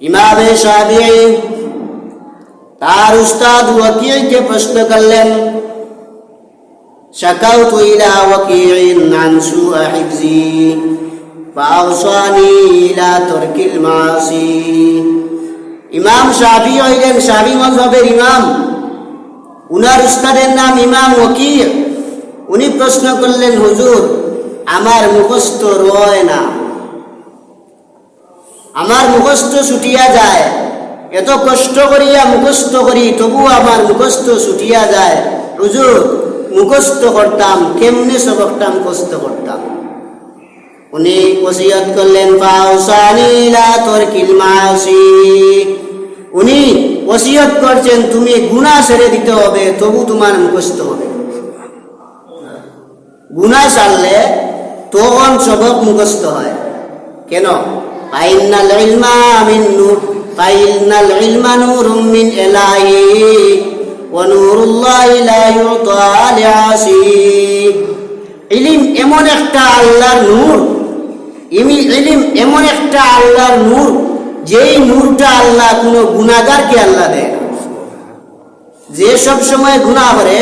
ইমামে শাফিঈ তার উস্তাদ ওয়াকিয়কে প্রশ্ন করলেন شكوت إلى وكيع عن سوء حفظي فأوصاني إلى ترك المعاصي ইমাম শাফি হইলেন শাফি মজহবের ইমাম উনার উস্তাদের নাম ইমাম ওকির উনি প্রশ্ন করলেন হুজুর আমার মুখস্থ রয় না আমার মুখস্থ ছুটিয়া যায়। এত কষ্ট করিয়া মুখস্থ করি, তবু আমার মুখস্থ ছুটিয়া যায়। হুজুর, মুখস্থ করতাম, কেমনে সবকটা মুখস্থ করতাম? উনি ওসিয়ত করলেন উনি ওসিয়ত করছেন, তুমি গুনাহ ছেড়ে দিতে হবে, তবু তোমার মুখস্থ হবে। গুনাহ ছাড়লে তখন সবক মুখস্থ হয়। কেন? ইলমা মিন ইলমা মিন ইলিম এমন একটা আল্লাহর নূর, ইমি, ইলিম এমন একটা আল্লাহর নূর, যেই নূরটা আল্লাহ কোনো গুণাগারকে আল্লাহ দেয় যে সব সময় গুনাহ করে,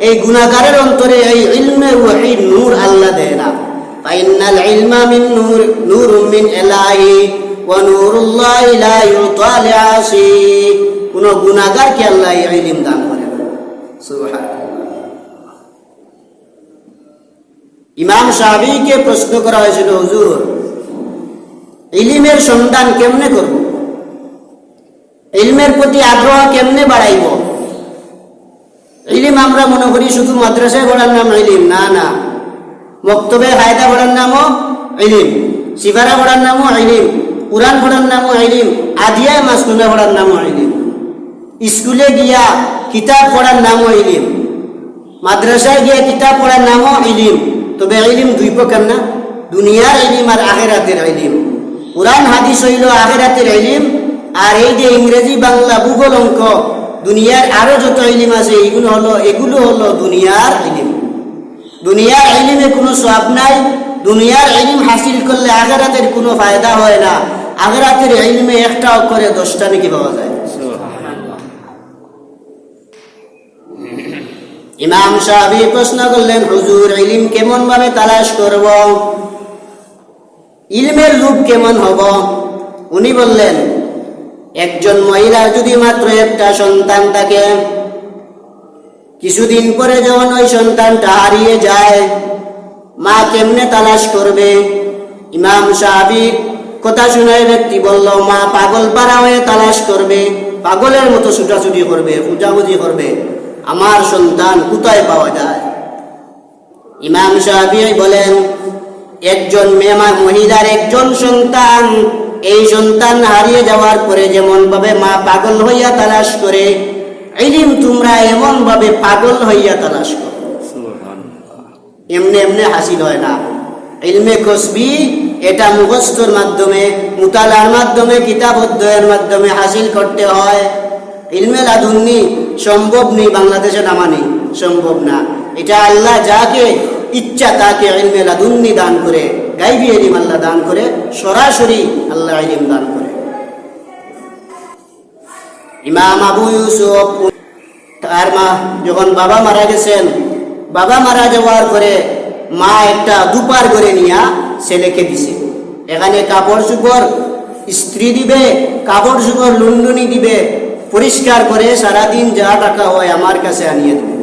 এই গুনাহগারের অন্তরে এই ইলমের ওয়াহি নূর আল্লাহ দেয় না। নূর নূরুম মিন ইলাহি ওয়া নূরুল্লাহি লা ইউতা লিআসি কোন গুনাহগারকে আল্লাহ ইলম দান ইমাম সাহাবিকে প্রশ্ন করা হয়েছিল, হুজুর, ইলিমের সন্ধান কেমনে করব? ইলমের প্রতি আগ্রহ কেমনে বাড়াইব? ইলিম আমরা মনে করি শুধু মাদ্রাসায় পড়ার নাম ইলিম, না না। মক্তবে হায়দা পড়ার নামও ইলিম শিবারা পড়ার নামও ইলিম, কোরআন পড়ার নামও ইলিম আদিয়ায় মাসনুনা পড়ার নামও ইলিম, স্কুলে গিয়া কিতাব পড়ার নামও ইলিম, মাদ্রাসায় গিয়া কিতাব পড়ার নামও ইলিম, তবে ইলিম দুই প্রকার না, দুনিয়ার ইলিম আর আখেরাতের ইলিম। কোরআন, হাদিস হইল আখেরাতের ইলিম, আর এই যে ইংরেজি, বাংলা ভূগোল অঙ্ক, দুনিয়ার আরও যত ইলিম আছে এগুলো হলো এগুলো হলো দুনিয়ার ইলিম। দুনিয়ার ইলিমে কোনো সব নাই, দুনিয়ার ইলিম হাসিল করলে আখেরাতের কোনো ফায়দা হয় না। আখেরাতের ইলিমে একটা করে দশটা নাকি পাওয়া যায়। ইমাম সাহাবি প্রশ্ন করলেন, হুজুর, ইলিম কেমন ভাবে তালাশ করব? ইলমের রূপ কেমন হব? উনি বললেন, একজন মহিলার যদি মাত্র একটা সন্তান থাকে কিছুদিন পরে যখন ওই সন্তানটা হারিয়ে যায়, মা কেমনে তালাশ করবে? ইমাম সাহাবির কথা শুনে ব্যক্তি বলল, মা, পাগল পাড়া হয়ে তালাশ করবে, পাগলের মতো ছুটাছুটি করবে খুঁজাখুঁজি করবে। আমার সন্তান কোথায় পাওয়া যায়? ইমাম সাহাবি বলেন, একজন মেমা মহিলার একজন সন্তান, এই সন্তান হারিয়ে যাওয়ার পরে যেমন ভাবে মা পাগল হইয়া তালাশ করে ইলিম তোমরা এমন ভাবে পাগল হইয়া তালাশ করো। এমনি এমনি হাসিল হয় না। ইলমে কসবি এটা মুখস্থর মাধ্যমে মুতালার মাধ্যমে কিতাব অধ্যয়নের মাধ্যমে হাসিল করতে হয়। ইলমে লাদুন্নি সম্ভব নেই বাংলাদেশে নামানি সম্ভব না। এটা আল্লাহ যাকে ইচ্ছা তাকে ইলমে লাদুন্নি দান করে গাইবি ইলিম আল্লাহ দান করে সরাসরি আল্লাহ ইলিম দান করে। ইমাম আবু ইউসুফ, তার মা, যখন বাবা মারা গেছেন, বাবা মারা যাওয়ার পরে মা একটা দুপার করে নিয়া ছেলেকে দিছে। এখানে কাপড় চুপড়, স্ত্রী দিবে, কাপড় চুপড়, লুন্ডুনি দিবে, পরিষ্কার করে সারাদিন যা টাকা হয় আমার কাছে আনিয়ে দেবে।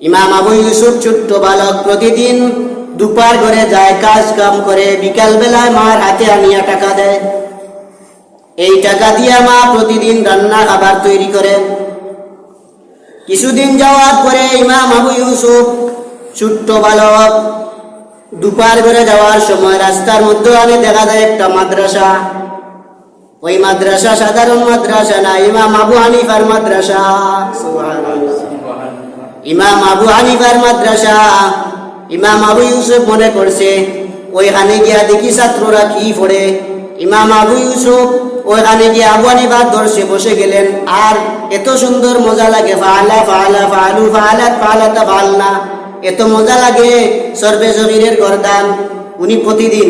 ইমাম আবু ইউসুফ ছোট্ট বালক প্রতিদিন দুপার করে যায়, কাজ কাম করে বিকাল বেলায় মার হাতে আনিয়া টাকা দেয়। এই টাকা দিয়া মা প্রতিদিন রান্না খাবার তৈরি করে। কিছুদিন যাওয়ার পরে ইমাম আবু ইউসুফ, ছোট্ট বালক, দুপার করে যাওয়ার সময় রাস্তার মধ্যে আনে দেখা যায় একটা মাদ্রাসা। ওই মাদ্রাসা সাধারণ মাদ্রাসা না, ইমাম আবু হানিফার মাদ্রাসা। ইমাম আবু হানিফার মাদ্রাসা। ইমাম আবু ইউসুফ মনে করছে ওইখানে গিয়া দেখি ছাত্ররা কি পড়ে? ইমাম আবু ইউসুফ ওইখানে গিয়ে আবু হানিফার দর্শে বসে গেলেন। আর এত সুন্দর মজা লাগে ফালা ফালা ফালু ফালাত ফালাতা ফালনা। এত মজা লাগে সর্বে জমিরের গরদান। উনি প্রতিদিন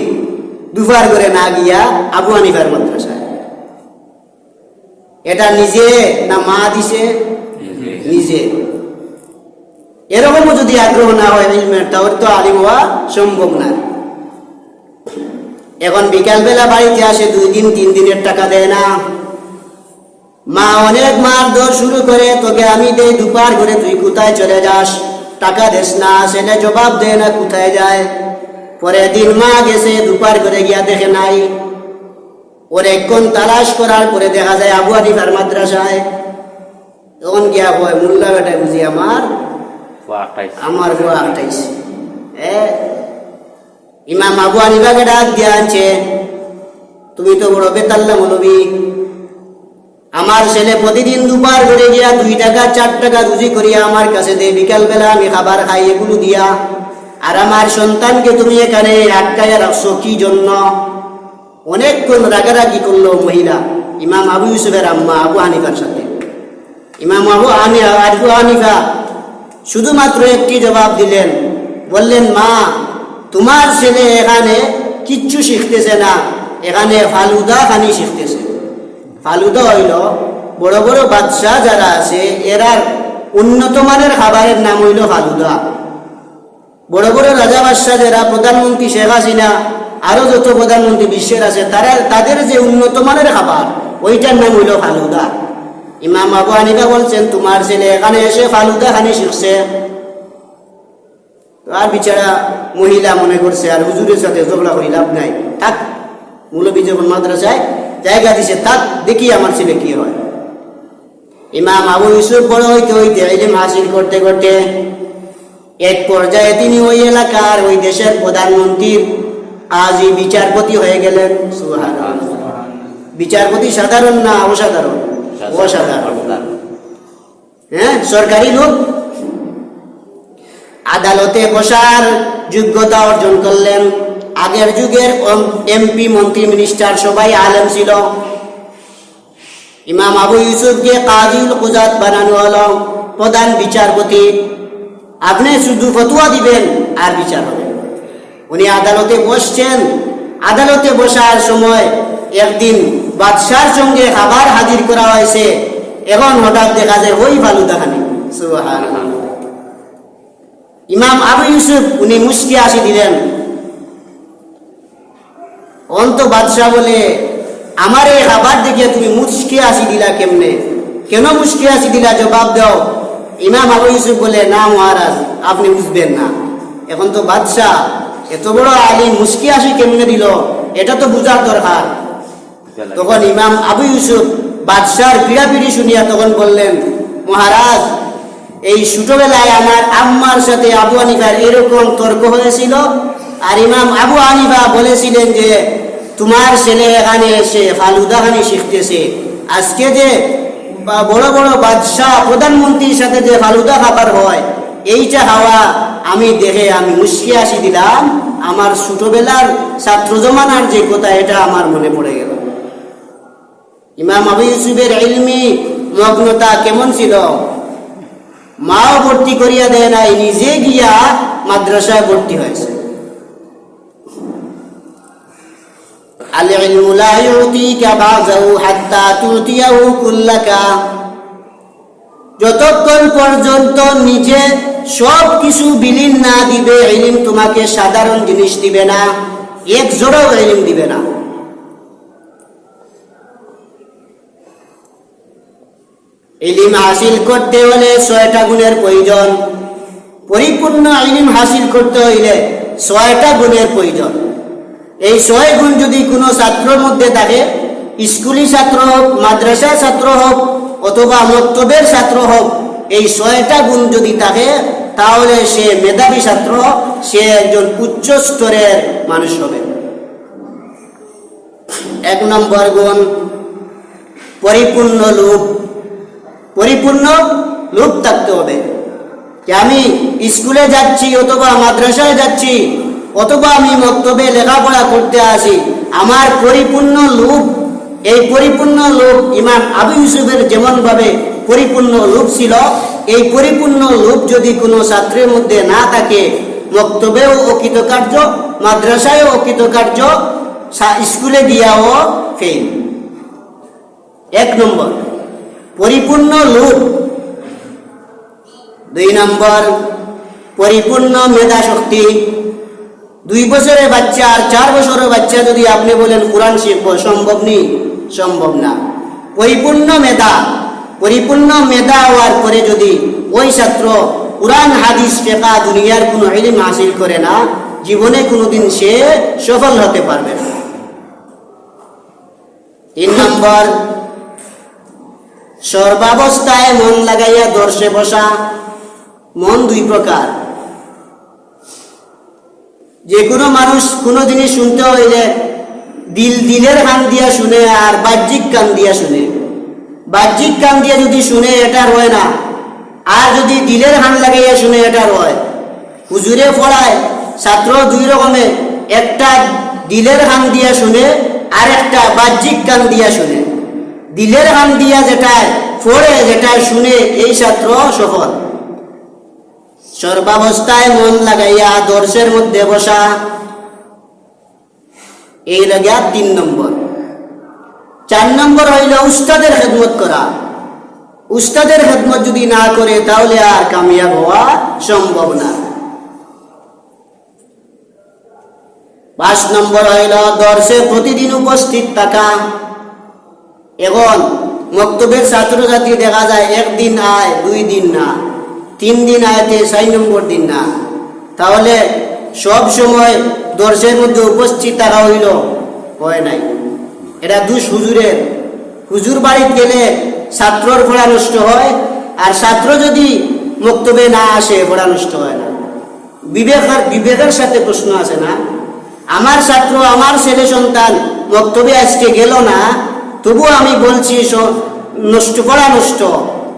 দুবার করে না গিয়া আবু হানিফার মাদ্রাসায়। এটা নিজে না মা দিছে? নিজে। এরকমও যদি আগ্রহ না হয় তাহলে তো আলিম হওয়া সম্ভব না। এখন বিকালবেলা বাড়িতে আসে দুই দিন তিন দিনের টাকা দেয় না। মা অনেক মার দর শুরু করে তোকে আমি দেই দুপার করে তুই কোথায় চলে যাস? টাকা দেস না সেটা জবাব দেয় না কোথায় যায়? পরে দিন মা গেছে দুপার করে গিয়া দেখে নাই। ওর একক্ষণ তালাশ করার পরে দেখা যায় আবু হানিফার মাদ্রাসায়। তখন গিয়া হয় মোল্লা বেটা বুঝি আমার আমার বুয়া আটাইছে এ ইমাম আবু হানিফাকে ডাক দিয়া আনছে তুমি তো বড় বেতাল্লা মৌলবী। আমার ছেলে প্রতিদিন দুবার করে গিয়া দুই টাকা, চার টাকা রুজি করিয়া আমার কাছে দে বিকাল বেলা আমি খাবার খাই, এগুলো দিয়া। আর আমার সন্তানকে তুমি এখানে আটকাইয়া রাখছো, কি জন্য? অনেকক্ষণ রাগারাগি করল মহিলা, ইমাম আবু ইউসুফের আম্মা আবু হানিফার সাথে। ইমাম আবু আবু হানিফা শুধুমাত্র একটি জবাব দিলেন, বললেন, মা তোমার ছেলে এখানে কিচ্ছু শিখতেছে না। এখানে ফালুদা খানি শিখতেছে। ফালুদা হইল বড় বড় বাদশাহ যারা আছে, এরার উন্নত মানের খাবারের নাম হইল ফালুদা। বড় বড় রাজা বাদশাহ যারা, প্রধানমন্ত্রী শেখ হাসিনা, আরও যত প্রধানমন্ত্রী বিশ্বের আছে, তারা তাদের যে উন্নত মানের খাবার, ওইটার নাম হইল ফালুদা। ইমাম আবু হানিফা বলছেন, তোমার ছেলে এখানে এসে ফালুদা খানি শিখছে। আর বিচারা মহিলা মনে করছে আর হুজুরের সাথে ঝগড়া করে লাভ নাই। থাক। মৌলবী যখন মাদ্রাসায় জায়গা দিছে থাক দেখি আমার ছেলে কি হয়। ইমাম আবু ইউসুফ বড় হইতে হইতে ইলিম হাসিল করতে করতে এক পর্যায়ে তিনি ওই এলাকার ওই দেশের প্রধানমন্ত্রীর আজই বিচারপতি হয়ে গেলেন। বিচারপতি সাধারণ না অসাধারণ? অসাধারণ। হ্যাঁ সরকারি লোক? আদালতে বসার যোগ্যতা অর্জন করলেন। আগের যুগের এমপি, মন্ত্রী, মিনিস্টার সবাই আলেম ছিল। ইমাম আবু ইউসুফকে কাজিউল কুজাত বানানো হলো। প্রধান বিচারপতি। আপনি শুধু ফতুয়া দিবেন, আর বিচার হবে। উনি আদালতে বসছেন। আদালতে বসার সময় একদিন বাদশার সঙ্গে খাবার হাজির করা হয়েছে। এখন হঠাৎ দেখা যায় ওই ফালুদা খানি সুবহানাল্লাহ। ইমাম আবু ইউসুফ, উনি মুস্কি আসি দিলেন। অন্ত বাদশাহ বলে, আমার এই খাবার দেখে তুমি মুস্কি আসি দিলা কেমনে? কেন মুস্কি আসি দিলা? জবাব দাও। ইমাম আবু ইউসুফ বলে, না মহারাজ, আপনি বুঝবেন না। এখন তো বাদশাহ এত বড় আলী মুস্কি আসি কেমনে দিল? এটা তো বুঝার দরকার। তখন ইমাম আবু ইউসুফ বাদশার পিড়াপিড়ি শুনিয়া তখন বললেন, মহারাজ এই ছোটবেলায় আমার আম্মার সাথে আবু হানিফার এরকম তর্ক হয়েছিল। আর ইমাম আবু হানিফা বলেছিলেন যে, তোমার ছেলে এখানে এসে ফালুদা খানি শিখতেছে। আজকে যে বড় বড় বাদশাহ প্রধানমন্ত্রীর সাথে যে ফালুদা খাবার হয়, এইটা হাওয়া আমি দেখে আমি মুশকি আসি দিলাম। আমার ছোটবেলার ছাত্র জমানার যে কথা, এটা আমার মনে পড়ে গেল। ইমাম আবু ইউসুফের ইলমি মগ্নতা কেমন ছিল? মাও ভর্তি করিয়া দেয় নাই, নিজে গিয়া মাদ্রাসায় ভর্তি হয়েছে। ইলমু লা ইউতিকা বাযাহু হাত্তা তুতিয়াহু কুল্লাকা। যতক্ষণ পর্যন্ত নিজে সব কিছু বিলীন না দিবে, ইলিম তোমাকে সাধারণ জিনিস দিবে না, এক জোড়াও ইলিম দিবে না। ইলিম হাসিল করতে হলে ছয়টা গুণের প্রয়োজন। পরিপূর্ণ ইলিম হাসিল করতে হইলে ছয়টা গুণের প্রয়োজন। এই ছয় গুণ যদি কোনো ছাত্রের মধ্যে থাকে, স্কুলি ছাত্র হোক, মাদ্রাসার ছাত্র হোক, অথবা মক্তবের ছাত্র হোক, এই ছয়টা গুণ যদি থাকে, তাহলে সে মেধাবী ছাত্র, সে একজন উচ্চ স্তরের মানুষ হবে। এক নম্বর গুণ, পরিপূর্ণ লোভ। পরিপূর্ণ লোভ থাকতে হবে। যে আমি স্কুলে যাচ্ছি অথবা মাদ্রাসায় যাচ্ছি, অথবা আমি মক্তবে লেখাপড়া করতে আসি, আমার পরিপূর্ণ লোভ এই পরিপূর্ণ লোভ ইমাম আবু ইউসুফের যেমন ভাবে পরিপূর্ণ লোভ ছিল, এই পরিপূর্ণ লোভ যদি কোনো ছাত্রের মধ্যে না থাকে, মক্তবেও অকৃতকার্য, মাদ্রাসায়ও অকৃতকার্য, স্কুলে গিয়াও ফেল এক নম্বর। পরিপূর্ণ লোক দুই নম্বর, পরিপূর্ণ মেধা শক্তি দুই বছরের বাচ্চা আর চার বছরের বাচ্চা যদি আপনি বলেন, কোরআন শিখব, সম্ভব নেই সম্ভব না। পরিপূর্ণ মেধা। পরিপূর্ণ মেধা হওয়ার পরে যদি ওই ছাত্র কোরআন, হাদিস শেখা দুনিয়ার কোনো ইলিম হাসিল করে না, জীবনে কোনোদিন সে সফল হতে পারবে না। তিন নম্বর সর্বাবস্থায় মন লাগাইয়া দর্শে বসা, মন দুই প্রকার। যে কোনো মানুষ কোনো জিনিস শুনতে হইলে দিল দিলের কান দিয়া শুনে আর বাহ্যিক কান দিয়া শুনে। বাহ্যিক কান দিয়া যদি শুনে এটা হয় না, আর যদি দিলের হান লাগাইয়া শুনে এটা হয়, হুজুরে পড়ায় ছাত্র দুই রকমের, একটা দিলের হান দিয়া শুনে আর একটা বাহ্যিক কান দিয়া শুনে। দিলের কান দিয়া যেটা পড়ে যেটা শুনে এই ছাত্র সফল। সর্বাবস্থায় মন লাগাইয়া দর্শের মধ্যে বসা, এই লাগিয়া তিন নম্বর। চার নম্বর হইল উস্তাদের খেদমত করা। উস্তাদের খেদমত যদি না করে, তাহলে আর কামিয়াব হওয়া সম্ভব না। পাঁচ নম্বর হইল দর্শে প্রতিদিন উপস্থিত থাকা। এখন মক্তবের ছাত্রছাত্রী দেখা যায়, একদিন আয়, দুই দিন না। তিন দিন আয়তে ছয় নম্বর দিন না। তাহলে সব সময় দর্শের মধ্যে উপস্থিত থাকা হইল, হয় নাই। এটা দুষ হুজুরের। হুজুর বাড়িতে গেলে ছাত্রর ঘোড়া নষ্ট হয়, আর ছাত্র যদি মক্তবে না আসে ঘোড়া নষ্ট হয় না। বিবেকের বিবেকের সাথে প্রশ্ন আছে না। আমার ছাত্র, আমার ছেলে সন্তান মক্তবে আজকে গেল না তবু আমি বলছি নষ্ট পড়া নষ্ট।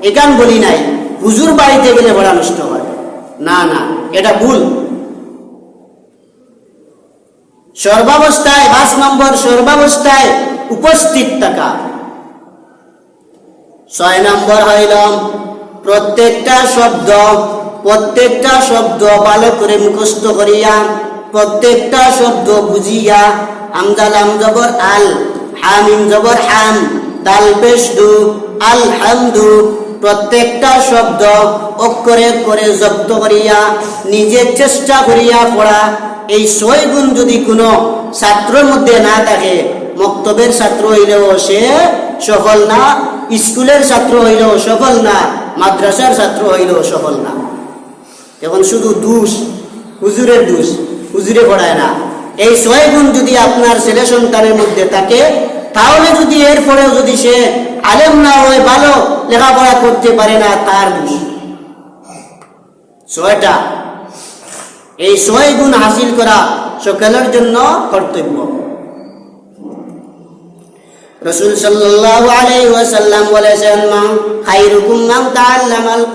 এখান বলি নাই। হুজুর বাড়িতে গেলে পড়া নষ্ট হয়। না না, এটা ভুল। সর্বাবস্থায় পাঁচ নম্বর সর্বাবস্থায় উপস্থিত থাকা। ছয় নম্বর হইল প্রত্যেকটা শব্দ প্রত্যেকটা শব্দ ভালো করে মুখস্থ করিয়া, প্রত্যেকটা শব্দ বুঝিয়া আমদাল আমজবর আল হামিম জবর হাম দাল পেশ দু আল হামদু প্রত্যেকটা শব্দ অক্ষরে করে জব্দ করিয়া, নিজে চেষ্টা করিয়া পড়া। এই ছয় গুণ যদি কোনো ছাত্রের মধ্যে না থাকে, মক্তবের ছাত্র হইলেও সে সফল না, স্কুলের ছাত্র হইলেও সফল না, মাদ্রাসার ছাত্র হইলেও সফল না। এখন শুধু দুষ, হুজুরের দুষ, হুজুরে পড়ায় না। এই ছয় গুণ যদি আপনার ছেলে সন্তানের মধ্যে থাকে তাহলে যদি এরপরেও যদি সে আলেম না হয়ে, ভালো লেখাপড়া করতে পারে না, তার ছয়টা এই ছয় গুণ হাসিল করা সকলের জন্য কর্তব্য। রসুল সাল্লাল্লাহু আলাইহি ওয়াসাল্লাম বলেছেন মান খায়রুকুম মান